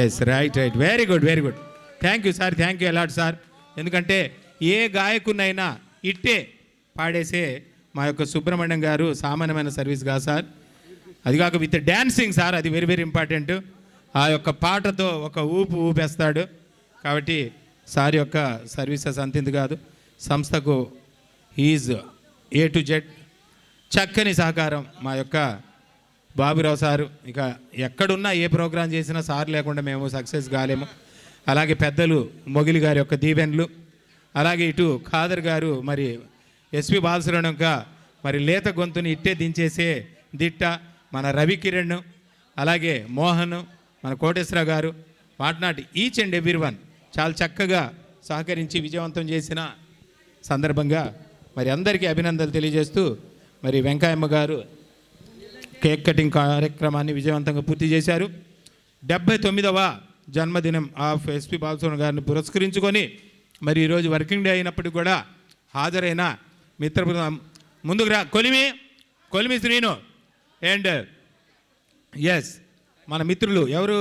Yes right right very good very good thank you sir thank you a lot sir ఎందుకంటే ఏ గాయకునైనా ఇట్టే పాడేసే మా యొక్క సుబ్రహ్మణ్యం గారు సామాన్యమైన సర్వీస్ కాదు సార్ అది కాక విత్ డ్యాన్సింగ్ సార్ అది వెరీ వెరీ ఇంపార్టెంట్ ఆ యొక్క పాటతో ఒక ఊపు ఊపేస్తాడు. కాబట్టి సార్ యొక్క సర్వీసెస్ అంతింది కాదు. సంస్థకు ఈజ్ ఏ టు జెడ్ చక్కని సహకారం మా యొక్క బాబురావు సారు ఇక ఎక్కడున్నా ఏ ప్రోగ్రాం చేసినా సార్ లేకుండా మేము సక్సెస్ కాలేము. అలాగే పెద్దలు మొగిలి గారి యొక్క దీవెన్లు అలాగే ఇటు ఖాదర్ గారు మరి ఎస్పి బాలసురణంక మరి లేత గొంతుని ఇట్టే దించేసే దిట్ట మన రవి కిరణ్ అలాగే మోహన్ మన కోటేశ్వర గారు whatnot each and every one చాలా చక్కగా సహకరించి విజయవంతం చేసిన సందర్భంగా మరి అందరికీ అభినందనలు తెలియజేస్తూ మరి వెంకయ్యమ్మ గారు కేక్ కటింగ్ కార్యక్రమాన్ని విజయవంతంగా పూర్తి చేశారు. డెబ్బై తొమ్మిదవ జన్మదినం ఆఫ్ ఎస్పి బాలసుబ్రహ్మణ్యం గారిని పురస్కరించుకొని మరి ఈరోజు వర్కింగ్ డే అయినప్పటికీ కూడా హాజరైన మిత్ర బృందం ముందుకు రా. కొలిమి కొలిమి శ్రీను. అండ్ ఎస్ మన మిత్రులు ఎవరు?